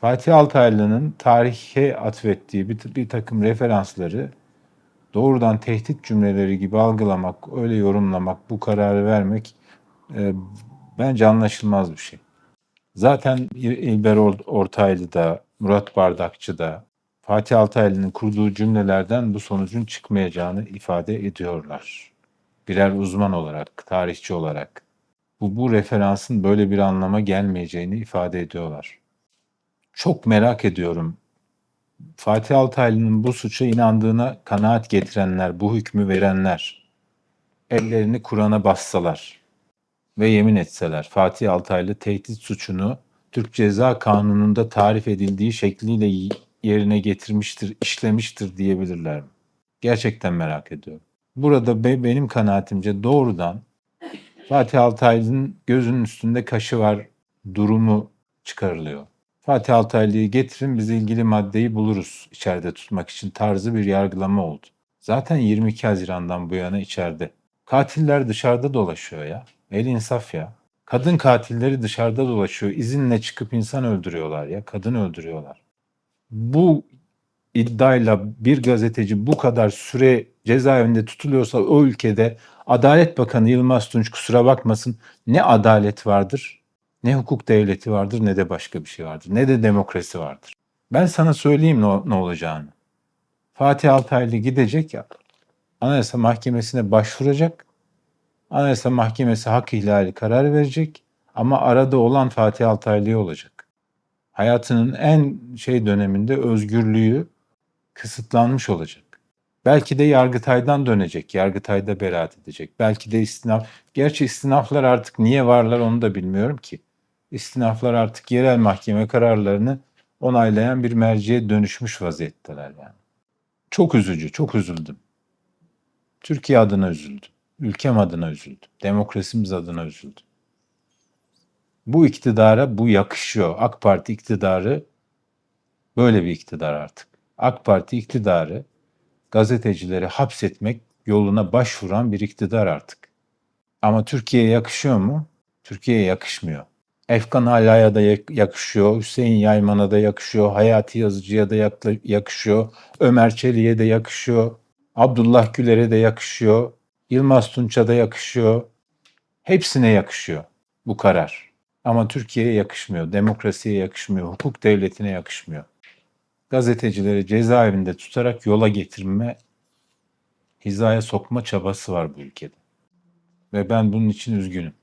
Fatih Altaylı'nın tarihe atfettiği bir, bir takım referansları doğrudan tehdit cümleleri gibi algılamak, öyle yorumlamak, bu kararı vermek e, bence anlaşılmaz bir şey. Zaten İl- İlber Or- Ortaylı da, Murat Bardakçı da Fatih Altaylı'nın kurduğu cümlelerden bu sonucun çıkmayacağını ifade ediyorlar. Birer uzman olarak, tarihçi olarak. Bu, bu referansın böyle bir anlama gelmeyeceğini ifade ediyorlar. Çok merak ediyorum. Fatih Altaylı'nın bu suça inandığına kanaat getirenler, bu hükmü verenler, ellerini Kur'an'a bassalar ve yemin etseler Fatih Altaylı tehdit suçunu Türk Ceza Kanunu'nda tarif edildiği şekliyle yerine getirmiştir, işlemiştir diyebilirler mi? Gerçekten merak ediyorum. Burada be- benim kanaatimce doğrudan Fatih Altaylı'nın gözünün üstünde kaşı var durumu çıkarılıyor. Fatih Altaylı'yı getirin biz ilgili maddeyi buluruz içeride tutmak için tarzı bir yargılama oldu. Zaten 22 Haziran'dan bu yana içeride. Katiller dışarıda dolaşıyor ya. El insaf ya. Kadın katilleri dışarıda dolaşıyor. İzinle çıkıp insan öldürüyorlar ya. Kadın öldürüyorlar. Bu iddiayla bir gazeteci bu kadar süre cezaevinde tutuluyorsa o ülkede Adalet Bakanı Yılmaz Tunç kusura bakmasın ne adalet vardır, ne hukuk devleti vardır ne de başka bir şey vardır. Ne de demokrasi vardır. Ben sana söyleyeyim ne, ne olacağını. Fatih Altaylı gidecek ya Anayasa Mahkemesi'ne başvuracak. Anayasa Mahkemesi hak ihlali karar verecek ama arada olan Fatih Altaylı olacak. Hayatının en şey döneminde özgürlüğü kısıtlanmış olacak. Belki de Yargıtay'dan dönecek, Yargıtay'da beraat edecek. Belki de istinaf, gerçi istinaflar artık niye varlar onu da bilmiyorum ki. İstinaflar artık yerel mahkeme kararlarını onaylayan bir merciye dönüşmüş vaziyetteler yani. Çok üzücü, çok üzüldüm. Türkiye adına üzüldüm. Ülkem adına üzüldüm. Demokrasimiz adına üzüldüm. Bu iktidara bu yakışıyor. AK Parti iktidarı böyle bir iktidar artık. AK Parti iktidarı gazetecileri hapsetmek yoluna başvuran bir iktidar artık. Ama Türkiye'ye yakışıyor mu? Türkiye'ye yakışmıyor. Efkan Ala'ya da yak- yakışıyor, Hüseyin Yayman'a da yakışıyor, Hayati Yazıcı'ya da yakışıyor, Ömer Çelik'e de yakışıyor, Abdullah Güler'e de yakışıyor, Yılmaz Tunç'a da yakışıyor. Hepsine yakışıyor bu karar. Ama Türkiye'ye yakışmıyor, demokrasiye yakışmıyor, hukuk devletine yakışmıyor. Gazetecileri cezaevinde tutarak yola getirme, hizaya sokma çabası var bu ülkede. Ve ben bunun için üzgünüm.